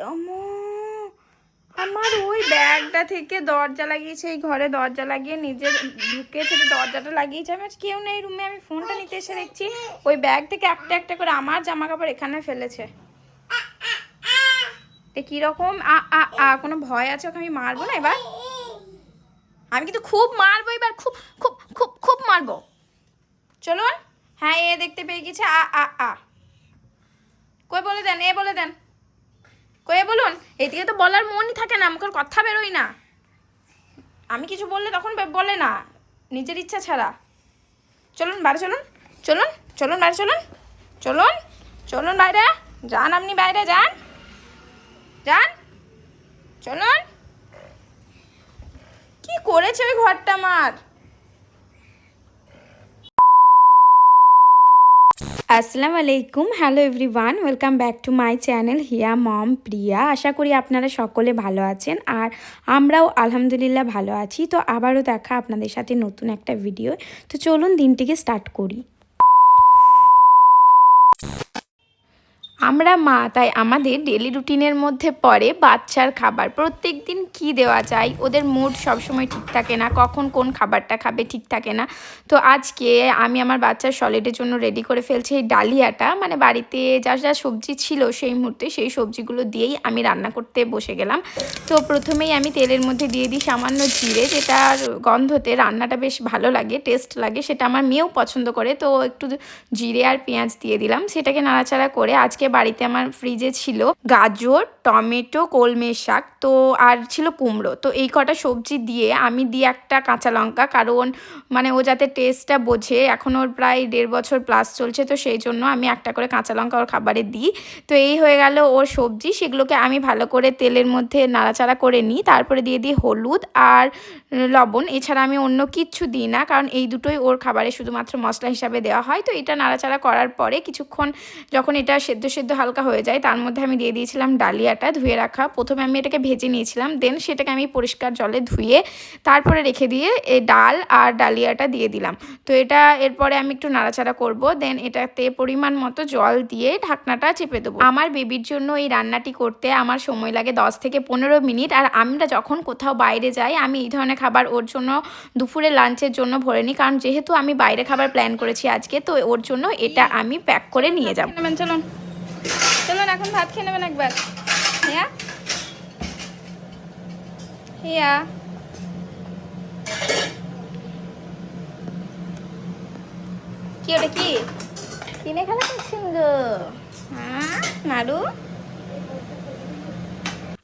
আমো, আমার ওই ব্যাগটা থেকে দরজা লাগিয়েছে এই ঘরে দরজা লাগিয়ে নিজে ঢুকেছে তো দরজাটা লাগিয়েছে। আমি আজ কেউ নেই রুমে আমি ফোনটা নিতে এসে দেখছি ওই ব্যাগ থেকে একটা একটা করে আমার জামা কাপড় এখানে ফেলেছে। কীরকম? আ আ আ কোনো ভয় আছে ওকে আমি মারবো না এবার? আমি কিন্তু খুব মারবো এবার খুব খুব খুব খুব মারবো। চলুন। হ্যাঁ এ দেখতে পেয়ে গেছে আ আ আ। কই বলে দেন এ বলে দেন। কয়ে বলুন, এদিকে তো বলার মনই থাকে না, মুখের কথা বেরোই না। আমি কিছু বললে তখন বলে না, নিজের ইচ্ছা ছাড়া। চলুন, বাইরে চলুন চলুন চলুন, বাইরে চলুন চলুন চলুন বাইরে, যান আপনি বাইরে, যান যান, চলুন। কি করেছে ওই ঘরটা আমার? আসসালামু আলাইকুম, hello everyone, welcome back to my channel হিয়া মম প্রিয়া। আশা করি আপনারা সকলে ভালো আছেন আর আমরাও আলহামদুলিল্লাহ ভালো আছি। তো আবারও দেখা আপনাদের সাথে নতুন একটা ভিডিও তো চলুন দিনটিকে স্টার্ট করি। আমরা মা, তাই আমাদের ডেলি রুটিনের মধ্যে পড়ে বাচ্চার খাবার। প্রত্যেক দিন কী দেওয়া যায়? ওদের মুড সবসময় ঠিক থাকে না। কখন কোন খাবারটা খাবে ঠিক থাকে না। তো আজকে আমি আমার বাচ্চার সলিডের জন্য রেডি করে ফেলছি এই ডালিয়াটা। মানে বাড়িতে যা যা সবজি ছিল সেই মুহূর্তে সেই সবজিগুলো দিয়েই আমি রান্না করতে বসে গেলাম। তো প্রথমেই আমি তেলের মধ্যে দিয়ে দিই সামান্য জিরে যেটার গন্ধতে রান্নাটা বেশ ভালো লাগে টেস্ট লাগে, সেটা আমার মেয়েও পছন্দ করে। তো একটু জিরে আর পেঁয়াজ দিয়ে দিলাম। সেটাকে নাড়াচাড়া করে আজকে বাড়িতে আমার ফ্রিজে ছিল গাজর, টমেটো, কলমের শাক, তো আর ছিল কুমড়ো। তো এই কটা সবজি দিয়ে আমি দিই একটা কাঁচা লঙ্কা, কারণ মানে ও যাতে টেস্টটা বোঝে, এখন ওর প্রায় দেড় বছর প্লাস চলছে, তো সেই জন্য আমি একটা করে কাঁচা লঙ্কা ওর খাবারে দিই। তো এই হয়ে গেল ওর সবজি, সেগুলোকে আমি ভালো করে তেলের মধ্যে নাড়াচাড়া করে নিই, তারপরে দিয়ে দিই হলুদ আর লবণ। এছাড়া আমি অন্য কিচ্ছু দিই না, কারণ এই দুটোই ওর খাবারে শুধুমাত্র মশলা হিসাবে দেওয়া হয়। তো এটা নাড়াচাড়া করার পরে কিছুক্ষণ যখন এটা সেদ্ধ সেদ্ধ হালকা হয়ে যায়, তার মধ্যে আমি দিয়ে দিয়েছিলাম ডালিয়াটা ধুয়ে রাখা। প্রথমে আমি এটাকে ভেজে নিয়েছিলাম দেন সেটাকে আমি পরিষ্কার জলে ধুয়ে তারপরে রেখে দিয়ে এই ডাল আর ডালিয়াটা দিয়ে দিলাম। তো এটা এরপরে আমি একটু নাড়াচাড়া করব দেন এটাতে পরিমাণ মতো জল দিয়ে ঢাকনাটা চেপে দেবো। আমার বেবির জন্য এই রান্নাটি করতে আমার সময় লাগে দশ থেকে পনেরো মিনিট, আর আমরা যখন কোথাও বাইরে যাই, আমি এই ধরনের খাবার ওর জন্য দুপুরে লাঞ্চের জন্য ভরে নিই, কারণ যেহেতু আমি বাইরে খাবার প্ল্যান করেছি আজকে, তো ওর জন্য এটা আমি প্যাক করে নিয়ে যাব। চলুন। চলুন, এখন ভাত খেয়ে নেবেন একবার। হিয়া? হিয়া? কি ওটা কি? কিনে খেলা করছেন গো? হ্যাঁ নাড়ু?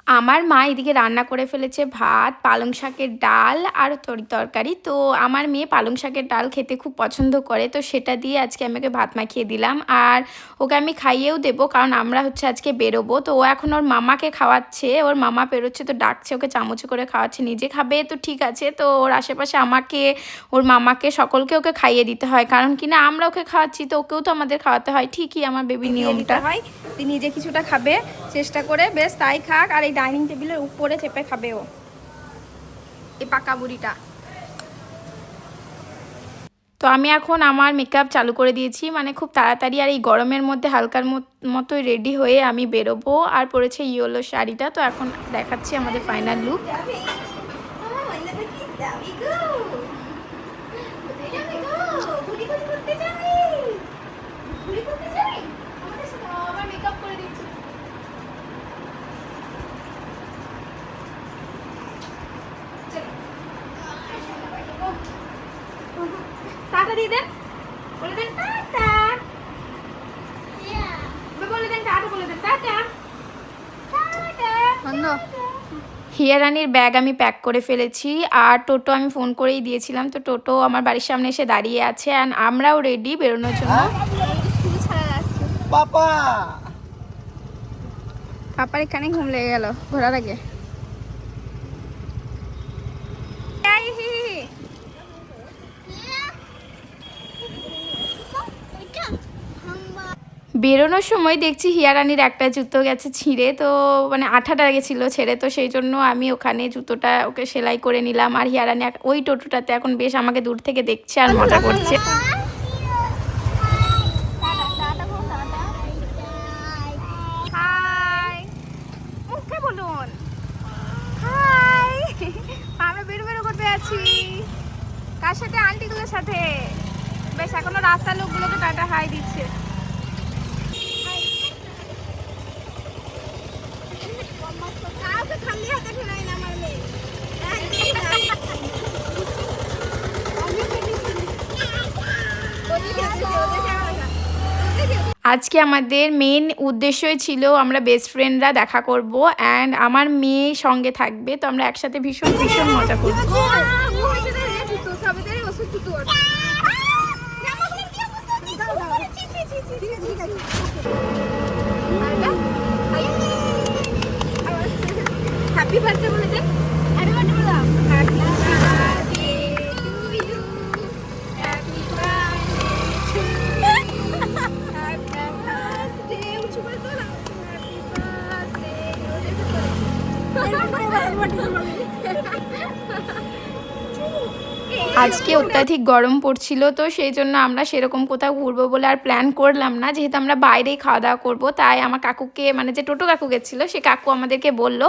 আমার মা এদিকে রান্না করে ফেলেছে ভাত পালং শাকের ডাল আর তরি তরকারি। তো আমার মেয়ে পালং শাকের ডাল খেতে খুব পছন্দ করে তো সেটা দিয়ে আজকে আমি ওকে ভাত মাখিয়ে দিলাম। আর ওকে আমি খাইয়েও দেবো কারণ আমরা হচ্ছে আজকে বেরোবো। তো ও এখন ওর মামাকে খাওয়াচ্ছে ওর মামা বেরোচ্ছে তো ডাকছে ওকে চামচে করে খাওয়াচ্ছে নিজে খাবে তো ঠিক আছে। তো ওর আশেপাশে আমাকে ওর মামাকে সকলকে ওকে খাইয়ে দিতে হয় কারণ কি না আমরা ওকে খাওয়াচ্ছি তো ওকেও তো আমাদের খাওয়াতে হয়। ঠিকই আমার বেবি নিয়মটা। হয় তুই নিজে কিছুটা খাবে চেষ্টা করে বেশ তাই খাক। আর এই ডাইনিং টেবিলের উপরে চেপে খাবে ও। এই পাকা বুড়িটা। তো আমি এখন আমার মেকআপ চালু করে দিয়েছি মানে খুব তাড়াতাড়ি আর এই গরমের মধ্যে হালকার মতোই রেডি হয়ে আমি বেরোবো। আর পরেছে ইয়েলো শাড়িটা, তো এখন দেখাচ্ছি আমাদের ফাইনাল লুক দিয়ে দেন। বলে দেন টাটা। বলে দেন টাটা। বলে দেন টাটা। টাটা। হিয়া রানির ব্যাগ আমি প্যাক করে ফেলেছি আর টোটো আমি ফোন করেই দিয়েছিলাম। তো টোটো আমার বাড়ির সামনে এসে দাঁড়িয়ে আছে অ্যান্ড আমরাও রেডি বেরোনোর জন্য। পাপা! পাপার এখানে ঘুম লেগে গেল ঘোরার আগে। বেরোনোর সময় দেখছি হিয়ারানির একটা জুতো গেছে ছিঁড়ে, তো মানে আঠাটা গেছিল ছেড়ে, তো সেই জন্য আমি ওখানে জুতোটা ওকে সেলাই করে নিলাম। আর হিয়ারানি ওই টোটোটাতে এখন বেশ আমাকে দূর থেকে দেখছে আর মজা করছে হাই ওদের সাথে বেশ এখনও রাস্তার লোকগুলোকে টাটা হাই দিচ্ছে কাউকে খালি হাতে ফেরাই না আমার মেয়ে আজকে আমাদের মেন উদ্দেশ্যই ছিল আমরা বেস্ট ফ্রেন্ডরা দেখা করব অ্যান্ড আমার মেয়ে সঙ্গে থাকবে, তো আমরা একসাথে ভীষণ ভীষণ মজা করব। হ্যাপি বার্থডে বলে দেন আজকে অত্যাধিক গরম পড়ছিল, তো সেই জন্য আমরা সেরকম কোথাও ঘুরবো বলে আর প্ল্যান করলাম না। যেহেতু আমরা বাইরেই খাওয়া দাওয়া করব, তাই আমার কাকুকে মানে যে টোটো কাকু গেছিল, সে কাকু আমাদেরকে বলল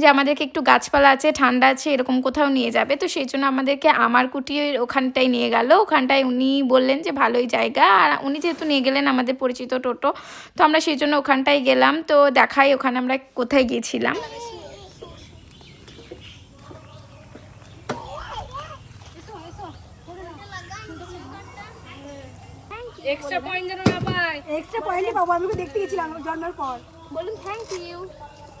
যে আমাদেরকে একটু গাছপালা আছে, ঠান্ডা আছে, এরকম কোথাও নিয়ে যাবে। তো সেই জন্য আমাদেরকে আমার কুটির ওখানটায় নিয়ে গেল। ওখানটায় উনি বললেন যে ভালোই জায়গা। আর উনি যেহেতু নিয়ে গেলেন আমাদের পরিচিত টোটো, তো আমরা সেই জন্য ওখানটায় গেলাম। তো দেখাই ওখানে আমরা কোথায় গিয়েছিলাম। এক্সট্রা পয়েন্ট যেন না পায়। এক্সট্রা পয়েন্টে পাবো আমি ওকে দেখতে গেছিলাম জন্মের পর। বলুন থ্যাংক ইউ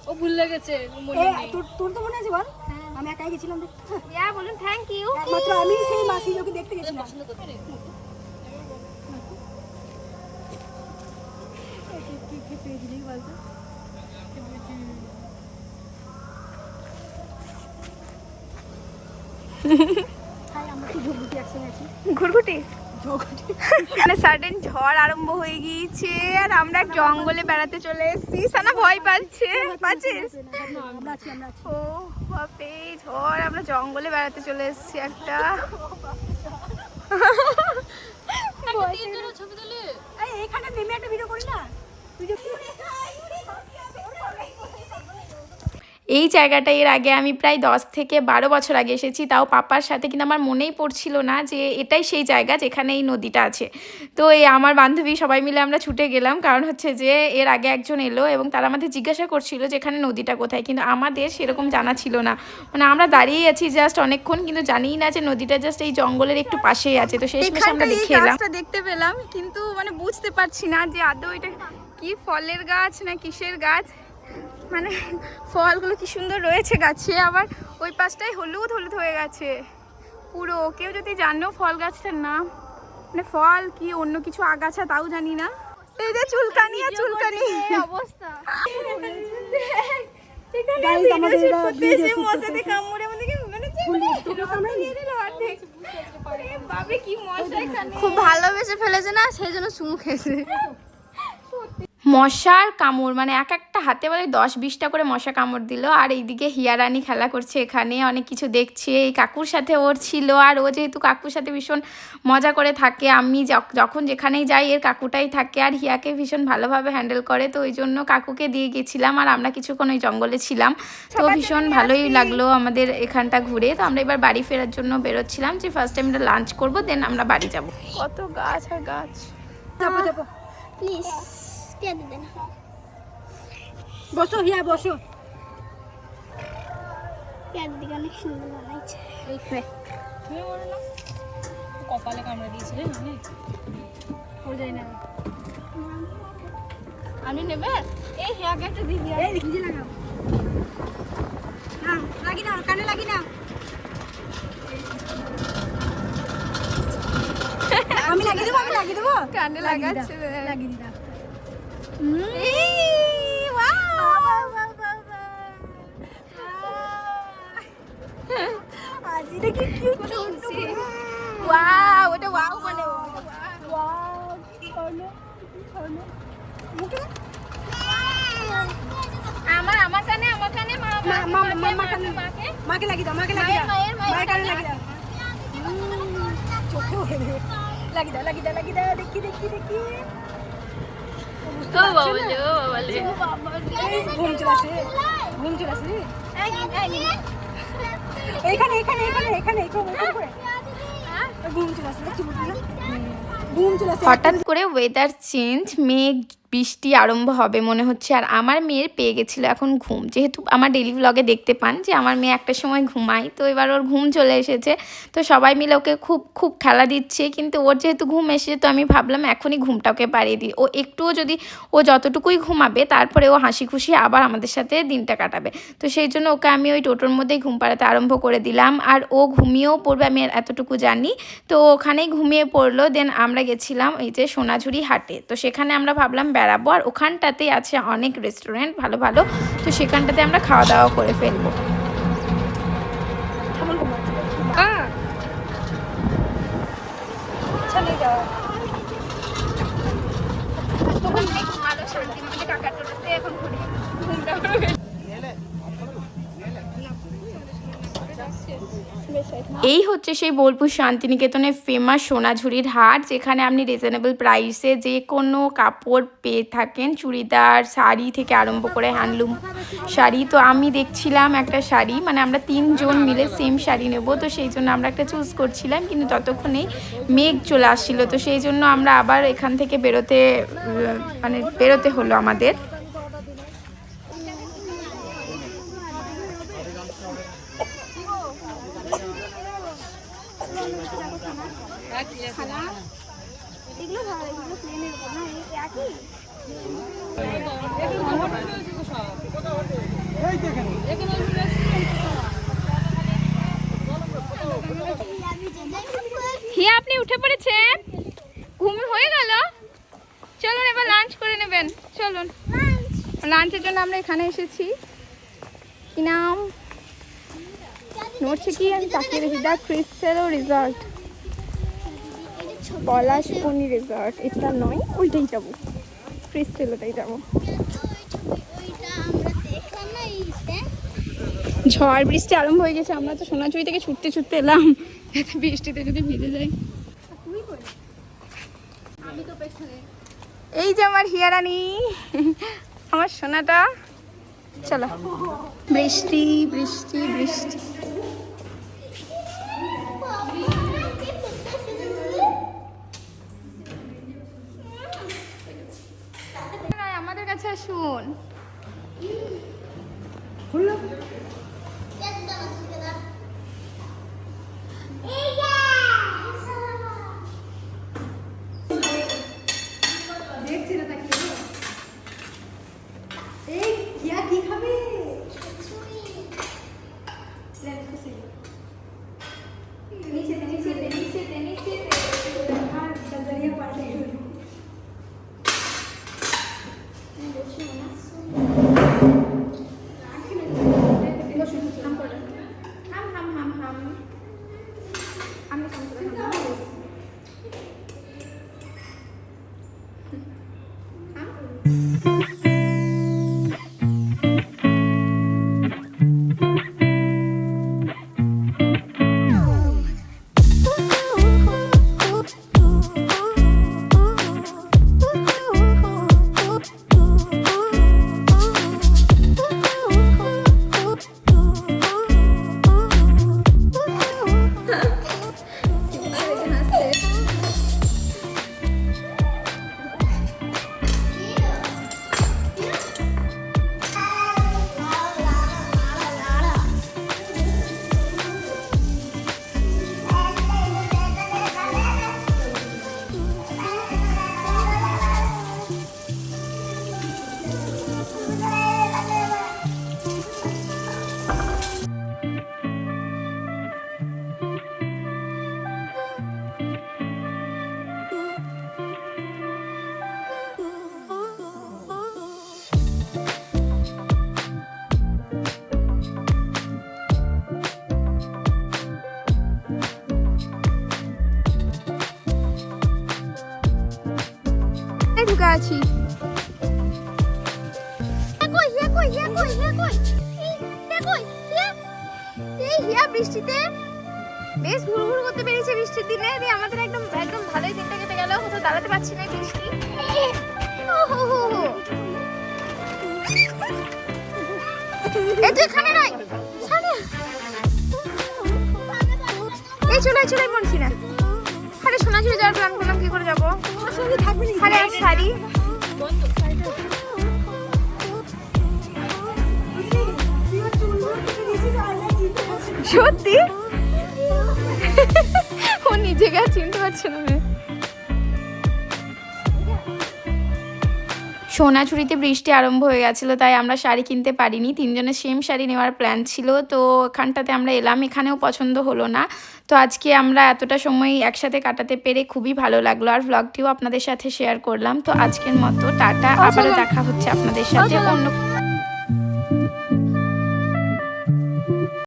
ও ভুল লেগেছে মনে তোর তোর তো মনে আছে বল? আমি একাই গেছিলাম দেখতে। ইয়া বলুন থ্যাংক ইউ একমাত্র আমি সেই মাসি ওকে দেখতে গেছিলাম। ঘুরঘুটি? মানে সাডেন ঝড় আরম্ভ হয়ে গিয়েছে আর আমরা জঙ্গলে বেড়াতে চলে এসেছি। সানা ভয় পাচ্ছে পাচ্ছিস? ও বাপে ঝড় আমরা জঙ্গলে বেড়াতে চলে এসেছি একটা। এই এখানে নেমে একটা ভিডিও করি না। তুই যে এই জায়গাটা এর আগে আমি প্রায় দশ থেকে বারো বছর আগে এসেছি তাও পাপার সাথে কিন্তু আমার মনেই পড়ছিল না যে এটাই সেই জায়গা যেখানে এই নদীটা আছে। তো এই আমার বান্ধবী সবাই মিলে আমরা ছুটে গেলাম কারণ হচ্ছে যে এর আগে একজন এলো এবং তারা আমাদের জিজ্ঞাসা করছিল যে এখানে নদীটা কোথায় কিন্তু আমাদের সেরকম জানা ছিল না। মানে আমরা দাঁড়িয়েই আছি জাস্ট অনেকক্ষণ কিন্তু জানিই না যে নদীটা জাস্ট এই জঙ্গলের একটু পাশেই আছে। তো শেষমেশ আমরা দেখে এলাম। দেখতে পেলাম কিন্তু মানে বুঝতে পারছি না যে আদৌ এটা কি ফলের গাছ না কিসের গাছ। মানে ফলগুলো কি সুন্দর রয়েছে গাছে। আবার ওই পাশটাই হলুদ হলুদ হয়ে গেছে। পুরো কেউ যদি জানো ফল গাছটার নাম? মানে ফল কি অন্য কিছু আগাছা তাও জানি না। এই যে চুলকানি আর চুলকানি। অবস্থা। মানে খুব ভালোবেসে ফেলেছে না সেই জন্য চুমু খেয়েছে। মশার কামড় মানে এক একটা হাতে বলে দশ বিশটা করে মশা কামড় দিল। আর এইদিকে হিয়ারানি খেলা করছে এখানে অনেক কিছু দেখছে। এই কাকুর সাথে ওর ছিল আর ও যেহেতু কাকুর সাথে ভীষণ মজা করে থাকে আমি যখ- যখন যেখানেই যাই এর কাকুটাই থাকে। আর হিয়াকে ভীষণ ভালোভাবে হ্যান্ডেল করে তো ওই জন্য কাকুকে দিয়ে গেছিলাম আর আমরা কিছুক্ষণ ওই জঙ্গলে ছিলাম। তো ভীষণ ভালোই লাগল আমাদের এখানটা ঘুরে। তো আমরা এবার বাড়ি ফেরার জন্য বেরোচ্ছিলাম যে ফার্স্ট টাইম আমরা লাঞ্চ করব দেন আমরা বাড়ি যাব। কত গাছ আর গাছ। চাপো চাপো প্লিজ পেঁয়াজ দেন। বসো হিয়া বসো। পেঁয়াজ দিকে অনেক সুন্দর বানাইছে। তুমি বলো না? কপালে কামড়ে দিয়েছিলে অনেক যায় না। আমি নেবে? এই হিয়াকে একটা দিবি এই নিজে লাগাও। না লাগি না কানে লাগি না আমি লাগিয়ে দেবো আমি লাগিয়ে দেবো। কানে লাগিয়ে লাগাচ্ছে দাও, লাগিয়ে দিলাম আজি দেখি কিউট শুনছি ওয়াও ওটা ওয়াও মানে আমার আমার কানে আমার কানে মা মা মা মা মা কানে মাকে মাকে লাগিয়ে দাও মাকে লাগিয়ে দাও মায়ের, মায়ের, মায়ের কানে লাগিয়ে দাও চোখে হয়ে গেছে। লাগিয়ে দাও লাগিয়ে দাও লাগিয়ে দাও দেখি দেখি দেখি ও বাবলে ও ঘুম চলে আসে ঘুম চলে আসে এইখানে এইখানে এখানে এখানে এখানে এখানে ঘুম চলে আসে দেখছি না ঘুম চলে আসে হঠাৎ করে ওয়েদার চেঞ্জ মেঘ বৃষ্টি আরম্ভ হবে মনে হচ্ছে। আর আমার মেয়ের পেয়ে গেছিল এখন ঘুম। যেহেতু আমার ডেলি ব্লগে দেখতে পান যে আমার মেয়ে একটা সময় ঘুমায়, তো এবার ওর ঘুম চলে এসেছে। তো সবাই মিলে ওকে খুব খুব খেলা দিচ্ছে। কিন্তু ওর যেহেতু ঘুম এসেছে, তো আমি ভাবলাম এখনই ঘুমটা ওকে পাড়িয়ে দিই। ও একটুও যদি, ও যতটুকুই ঘুমাবে, তারপরে ও হাসি খুশি আবার আমাদের সাথে দিনটা কাটাবে। তো সেই জন্য ওকে আমি ওই টোটোর মধ্যেই ঘুম পাড়াতে আরম্ভ করে দিলাম। আর ও ঘুমিয়েও পড়বে, আমি এতটুকু জানি। তো ওখানেই ঘুমিয়ে পড়ল। দেন আমরা গেছিলাম এই যে সোনাঝুরি হাটে। তো সেখানে আমরা ভাবলাম বেড়াবো আর ওখানটাতেই আছে অনেক রেস্টুরেন্ট ভালো ভালো। তো সেখানটাতে আমরা খাওয়া দাওয়া করে ফেলব। এখন যাও এই হচ্ছে সেই বোলপুর শান্তিনিকেতনের ফেমাস সোনাঝুরির হাট, যেখানে আপনি রিজনেবল প্রাইসে যে কোনো কাপড় পেয়ে থাকেন, চুড়িদার, শাড়ি থেকে আরম্ভ করে হ্যান্ডলুম শাড়ি। তো আমি দেখছিলাম একটা শাড়ি মানে আমরা তিনজন মিলে সেম শাড়ি নেব, তো সেই জন্য আমরা একটা চুজ করছিলাম, কিন্তু ততক্ষণেই মেঘ চলে আসছিল, তো সেই জন্য আমরা আবার এখান থেকে বেরোতে মানে বেরোতে হলো আমাদের এগুলো ভালো এগুলো প্লেনের উপর না এই একই হিয়া আপনি উঠে পড়েছেন? ঘুম হয়ে গেল? চলুন, এবার লাঞ্চ করে নেবেন। চলুন। লাঞ্চের জন্য আমরা এখানে এসেছি। কি নাম? নড়ছে কি? আমি তাকিয়ে দেখি। The Cristello resort Palashpani resort এটা নয়, ওইটাই যাব। ক্রিস্টেলোটাই যাব। ঝড় বৃষ্টি আরম্ভ হয়ে গেছে। আমরা তো সোনাঝুরি থেকে ছুটতে ছুটতে এলাম। যাতে বৃষ্টিতে যদি ভিজে যাই এই যে আমার হিয়ারানি, আমার সোনাটা, চলো। বৃষ্টি বৃষ্টি বৃষ্টি। আমাদের কাছে আসুন। বৃষ্টিতে? বেশ ঘুরঘুর করতে বেরিয়েছে বৃষ্টির দিনে। দিয়ে আমাদের একদম একদম ভালোই দিনটা কেটে গেল। কোথাও দাঁড়াতে পারছি না বৃষ্টি। এখানে নয়। এই চলে চলে বলছি না সোনাঝুরি যাওয়ার প্ল্যান করলাম, কি করে যাব? আরে আর শাড়ি। সত্যি? ও নিজেকে চিনতে পারছে না সোনাঝুরিতে বৃষ্টি আরম্ভ হয়ে গেছিল তাই আমরা শাড়ি কিনতে পারিনি। তিনজনের সেম শাড়ি নেওয়ার প্ল্যান ছিল তো এখানটাতে আমরা এলাম এখানেও পছন্দ হলো না। তো আজকে আমরা এতটা সময় একসাথে কাটাতে পেরে খুবই ভালো লাগল আর ব্লগটিও আপনাদের সাথে শেয়ার করলাম। তো আজকের মতো টাটা আবারও দেখা হচ্ছে আপনাদের সাথে অন্য